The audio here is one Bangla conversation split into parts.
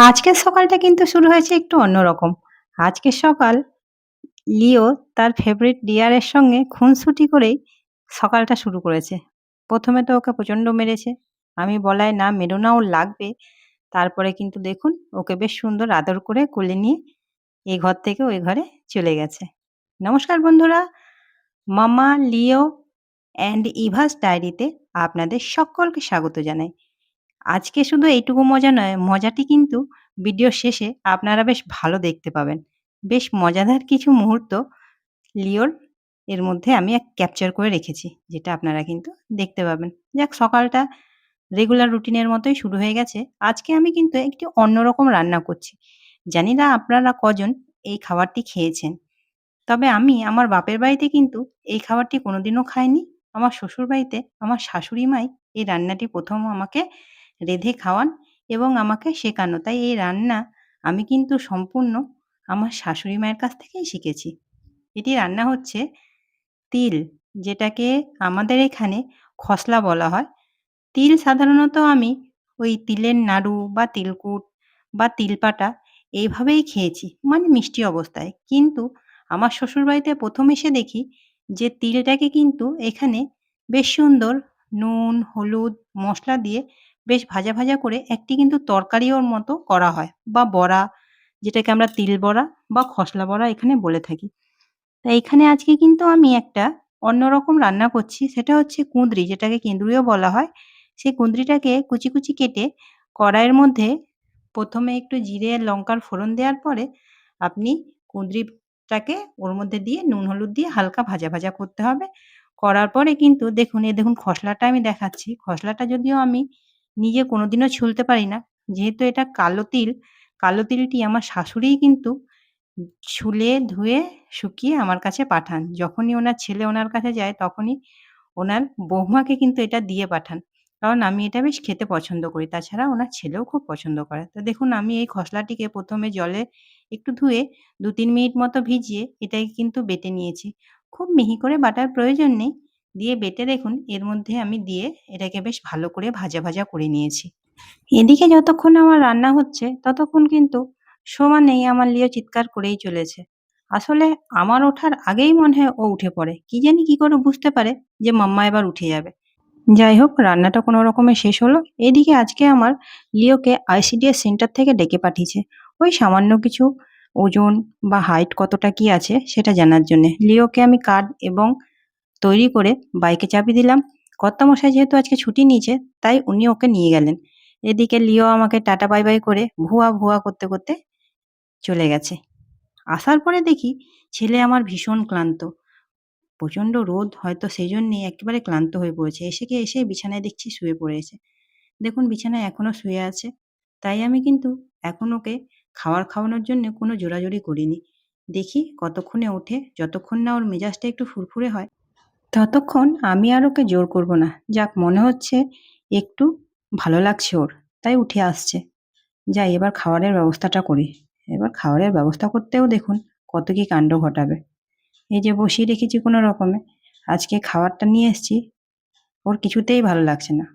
আজকের সকালটা কিন্তু শুরু হয়েছে একটু অন্যরকম। আজকের সকাল লিও তার ফেভারিট ডিয়ারের সঙ্গে খুনসুটি করেই সকালটা শুরু করেছে। প্রথমে তো ওকে প্রচণ্ড মেরেছে। আমি বলায় না মেরো না ওর লাগবে। তারপরে কিন্তু দেখুন ওকে বেশ সুন্দর আদর করে কোলে নিয়ে এই ঘর থেকে ওই ঘরে চলে গেছে। নমস্কার বন্ধুরা, মামা, লিও অ্যান্ড ইভাস ডায়েরিতে আপনাদের সকলকে স্বাগত জানাই। আজকে শুধু এইটুকু মজা নয়, মজাটি কিন্তু ভিডিওর শেষে আপনারা বেশ ভালো দেখতে পাবেন। বেশ মজাদার কিছু মুহূর্ত লিওর এর মধ্যে আমি এক ক্যাপচার করে রেখেছি। যেটা আপনারা কিন্তু দেখতে পাবেন। যাক সকালটা রেগুলার রুটিনের মতোই শুরু হয়ে গেছে। আজকে আমি কিন্তু একটু অন্যরকম রান্না করছি। জানি না আপনারা কজন এই খাবারটি খেয়েছেন। তবে আমি আমার বাপের বাড়িতে কিন্তু এই খাবারটি কোনোদিনও খাইনি। আমার শ্বশুর বাড়িতে আমার শাশুড়ি মাই এই রান্নাটি প্রথম আমাকে রেঁধে খাওয়ান এবং আমাকে শেখানো। তাই এই রান্না আমি কিন্তু সম্পূর্ণ আমার শাশুড়ি মায়ের কাছ থেকেই শিখেছি। এটি রান্না হচ্ছে তিল, যেটাকে আমাদের এখানে খসলা বলা হয়। তিল সাধারণত আমি ওই তিলের নাড়ু বা তিলকুট বা তিলপাটা এইভাবেই খেয়েছি, মানে মিষ্টি অবস্থায়। কিন্তু আমার শ্বশুরবাড়িতে প্রথম এসে দেখি যে তিলটাকে কিন্তু এখানে বেশ সুন্দর নুন, হলুদ, মশলা দিয়ে বেশ ভাজা, ভাজা করে একটি কিন্তু তরকারিও মতো করা হয় বা বড়া যেটাকে আমরা তিল বড়া বা খসলা বড়া এখানে বলে থাকি। তা এখানে আজকে কিন্তু আমি একটা অন্যরকম রান্না করছি। সেটা হচ্ছে কুঁদরি যেটাকে কেঁদুরিও বলা হয়। সেই কুঁদরিটাকে কুচি, কুচি কেটে কড়াইয়ের মধ্যে প্রথমে একটু জিরে লঙ্কার ফোড়ন দেওয়ার পরে আপনি কুঁদরিটাকে ওর মধ্যে দিয়ে নুন হলুদ দিয়ে হালকা ভাজা, ভাজা করতে হবে। করার পরে কিন্তু দেখুন এ দেখুন খসলাটা আমি দেখাচ্ছি। খসলাটা যদিও আমি নিজে কোনোদিনও ছুলতে পারি না। যেহেতু এটা কালো তিল, কালো তিলটি আমার শাশুড়িই কিন্তু ছুলে, ধুয়ে, শুকিয়ে আমার কাছে পাঠান। যখনই ওনার ছেলে ওনার কাছে যায় তখনই ওনার বৌমাকে কিন্তু এটা দিয়ে পাঠান। কারণ আমি এটা বেশ খেতে পছন্দ করি। তাছাড়া ওনার ছেলেও খুব পছন্দ করে। তো দেখুন আমি এই খসলাটিকে প্রথমে জলে একটু ধুয়ে ২-৩ মিনিট মতো ভিজিয়ে এটাকে কিন্তু বেটে নিয়েছি। খুব মিহি করে বাটার প্রয়োজন নেই। দিয়ে বেটে দেখুন এর মধ্যে আমি দিয়ে এটাকে বেশ ভালো করে ভাজা, ভাজা করে নিয়েছি। এদিকে যতক্ষণ আমার রান্না হচ্ছে ততক্ষণ কিন্তু সমানেই আমার লিও চিৎকার করেই চলেছে। আসলে আমার ওঠার আগেই মনে হয় ও উঠে পড়ে। কি জানি কি করে বুঝতে পারে যে মাম্মা এবার উঠে যাবে। যাই হোক রান্নাটা কোনো রকমে শেষ হলো। এদিকে আজকে আমার লিওকে আইসিডিএস সেন্টার থেকে ডেকে পাঠিয়েছে। ওই সামান্য কিছু ওজন বা হাইট কতটা কি আছে সেটা জানার জন্যে। লিওকে আমি কার্ড এবং তৈরি করে বাইকে চাপিয়ে দিলাম। কর্তামশাই যেহেতু আজকে ছুটি নিয়েছে তাই উনি ওকে নিয়ে গেলেন। এদিকে লিও আমাকে টাটা বাই বাই করে ভুয়া, ভুয়া করতে, করতে চলে গেছে। আসার পরে দেখি ছেলে আমার ভীষণ ক্লান্ত। প্রচণ্ড রোদ হয়তো সেজন্যেই একেবারে ক্লান্ত হয়ে পড়েছে। এসে কি এসে বিছানায় দেখছি শুয়ে পড়েছে। দেখুন বিছানায় এখনও শুয়ে আছে। তাই আমি কিন্তু এখন ওকে খাবার খাওয়ানোর জন্যে কোনো জোরাজুরি করিনি। দেখি কতক্ষণে ওঠে। যতক্ষণ না ওর মেজাজটা একটু ফুরফুরে হয় ততক্ষণ আমি আর ওকে জোর করব না। যাক মনে হচ্ছে একটু ভালো লাগছে ওর। তাই উঠে আসছে। যাই এবার খাবারের ব্যবস্থাটা করি। এবার খাবারের ব্যবস্থা করতেও দেখুন কত কি কাণ্ড ঘটাবে। এই যে বসিয়ে রেখেছি কোনো রকমে। আজকে খাবারটা নিয়ে এসছি। ওর কিছুতেই ভালো লাগছে না।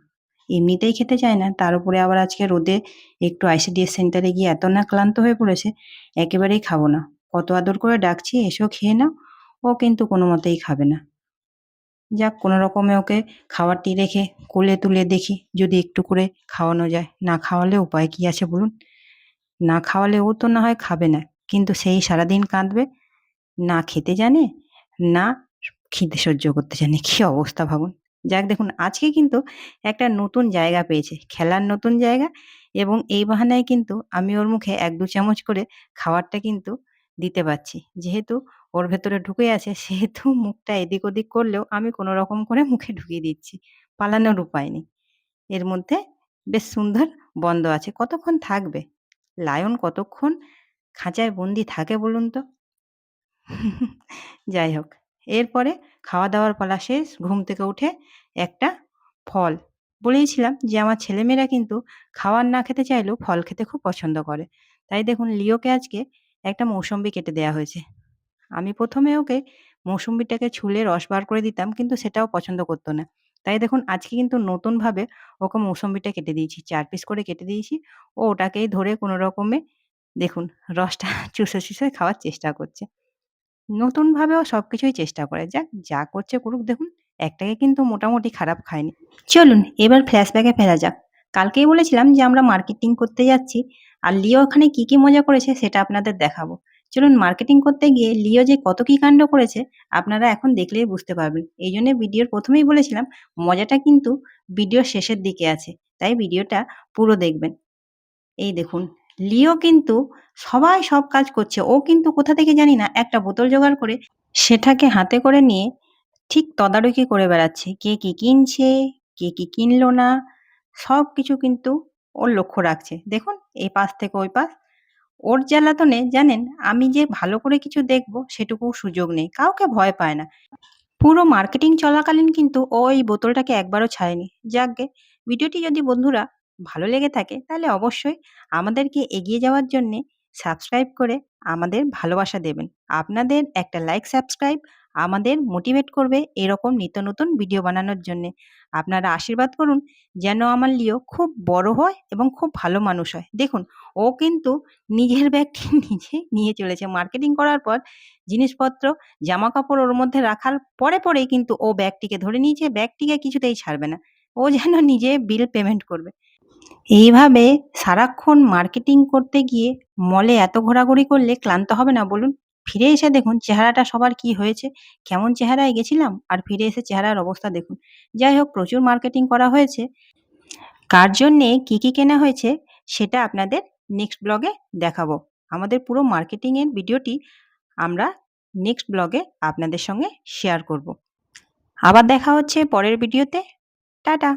এমনিতেই খেতে চায় না। তার উপরে আবার আজকে রোদে একটু আইসিডিএস সেন্টারে গিয়ে এত না ক্লান্ত হয়ে পড়েছে, একেবারেই খাব না। কত আদর করে ডাকছি এসো খেয়ে নাও। ও কিন্তু কোনো মতেই খাবে না। যাক কোনো রকমে ওকে খাবারটি রেখে কোলে তুলে দেখি যদি একটু করে খাওয়ানো যায়। না খাওয়ালে উপায় কি আছে বলুন? না খাওয়ালে ও তো না হয় খাবে না। কিন্তু সেই সারাদিন কাঁদবে। না খেতে জানে, না খিদে সহ্য করতে জানে। কী অবস্থা ভাবুন। যাক দেখুন আজকে কিন্তু একটা নতুন জায়গা পেয়েছে। খেলার নতুন জায়গা এবং এই বাহানায় কিন্তু আমি ওর মুখে ১-২ চামচ করে খাবারটা কিন্তু দিতে পারছি। যেহেতু ওর ভেতরে ঢুকে আছে সেহেতু মুখটা এদিক ওদিক করলেও আমি কোনো রকম করে মুখে ঢুকিয়ে দিচ্ছি। পালানোর উপায় নেই। এর মধ্যে বেশ সুন্দর বন্ধ আছে। কতক্ষণ থাকবে? লায়ন কতক্ষণ খাঁচায় বন্দি থাকে বলুন তো? যাই হোক। এরপরে খাওয়া-দাওয়ার পালা শেষ। ঘুম থেকে উঠে একটা ফল। বলেইছিলাম যে, আমার ছেলেমেয়েরা কিন্তু খাওয়ার না খেতে চাইলেও ফল খেতে খুব পছন্দ করে। তাই দেখুন, লিওকে আজকে একটা মৌসম্বি কেটে দেয়া হয়েছে। আমি প্রথমে ওকে মৌসম্বিটাকে ছুলে রস বার করে দিতাম কিন্তু সেটাও পছন্দ করতো না। তাই দেখুন আজকে কিন্তু নতুনভাবে ওকে মৌসম্বিটা কেটে দিয়েছি। চার পিস করে কেটে দিয়েছি। ও ওটাকেই ধরে কোনো রকমে দেখুন রসটা চুষে, চুষে খাওয়ার চেষ্টা করছে। নতুনভাবে ও সবকিছুই চেষ্টা করে। যাক, যা করছে করুক দেখুন। একটাকে কিন্তু মোটামুটি খারাপ খায়নি। চলুন এবার ফ্ল্যাশব্যাকে ফেরা যাক। কালকেই বলেছিলাম যে আমরা মার্কেটিং করতে যাচ্ছি। আর লিও ওখানে কি, কি মজা করেছে সেটা আপনাদের দেখাবো। চলুন মার্কেটিং করতে গিয়ে লিও যে কত কি কাণ্ড করেছে আপনারা এখন দেখলেই বুঝতে পারবেন। এইজন্য ভিডিওর ১ম এই বলেছিলাম মজাটা কিন্তু ভিডিওর শেষের দিকে আছে। তাই ভিডিওটা পুরো দেখবেন। এই দেখুন লিও কিন্তু সবাই সব কাজ করছে। ও কিন্তু কোথা থেকে জানি না একটা বোতল জোগাড় করে সেটাকে হাতে করে নিয়ে ঠিক তদারকি করে বেড়াচ্ছে। কে কি কিনছে, কে কি কিনলো না সব কিছু কিন্তু ওর লক্ষ্য রাখছে। দেখুন এই পাশ থেকে ওই পাশ। ওর জ্বালাতনে জানেন, আমি যে ভালো করে কিছু দেখব সেটুকু সুযোগ নেই। কাউকে ভয় পায় না। পুরো মার্কেটিং চলাকালীন কিন্তু ও এই বোতলটাকে একবারও ছাড়েনি। যাকগে ভিডিওটি যদি বন্ধুরা ভালো লেগে থাকে তাহলে অবশ্যই আমাদেরকে এগিয়ে যাওয়ার জন্যে সাবস্ক্রাইব করে আমাদের ভালোবাসা দেবেন। আপনাদের একটা লাইক সাবস্ক্রাইব আমাদের মোটিভেট করবে এরকম নিত্য নতুন ভিডিও বানানোর জন্যে। আপনারা আশীর্বাদ করুন যেন আমার লিও খুব বড় হয় এবং খুব ভালো মানুষ হয়। দেখুন ও কিন্তু নিজের ব্যাগটি নিজে নিয়ে চলেছে। মার্কেটিং করার পর জিনিসপত্র, জামা কাপড় ওর মধ্যে রাখার পরে, পরেই কিন্তু ও ব্যাগটিকে ধরে নিয়েছে। ব্যাগটিকে কিছুতেই ছাড়বে না। ও যেন নিজে বিল পেমেন্ট করবে। এইভাবে সারাক্ষণ মার্কেটিং করতে গিয়ে মলে এত ঘোরাঘুরি করলে ক্লান্ত হবে না বলুন? ফিরে এসে দেখুন চেহারাটা সবার কি হয়েছে? কেমন চেহারায় গেছিলাম আর ফিরে এসে চেহারার অবস্থা দেখুন। যাই হোক প্রচুর মার্কেটিং করা হয়েছে। কার জন্যে কি, কি কেনা হয়েছে সেটা আপনাদের নেক্সট ব্লগে দেখাবো। আমাদের পুরো মার্কেটিং এর ভিডিওটি আমরা নেক্সট ব্লগে আপনাদের সঙ্গে শেয়ার করব। আবার দেখা হচ্ছে পরের ভিডিওতে। টাটা।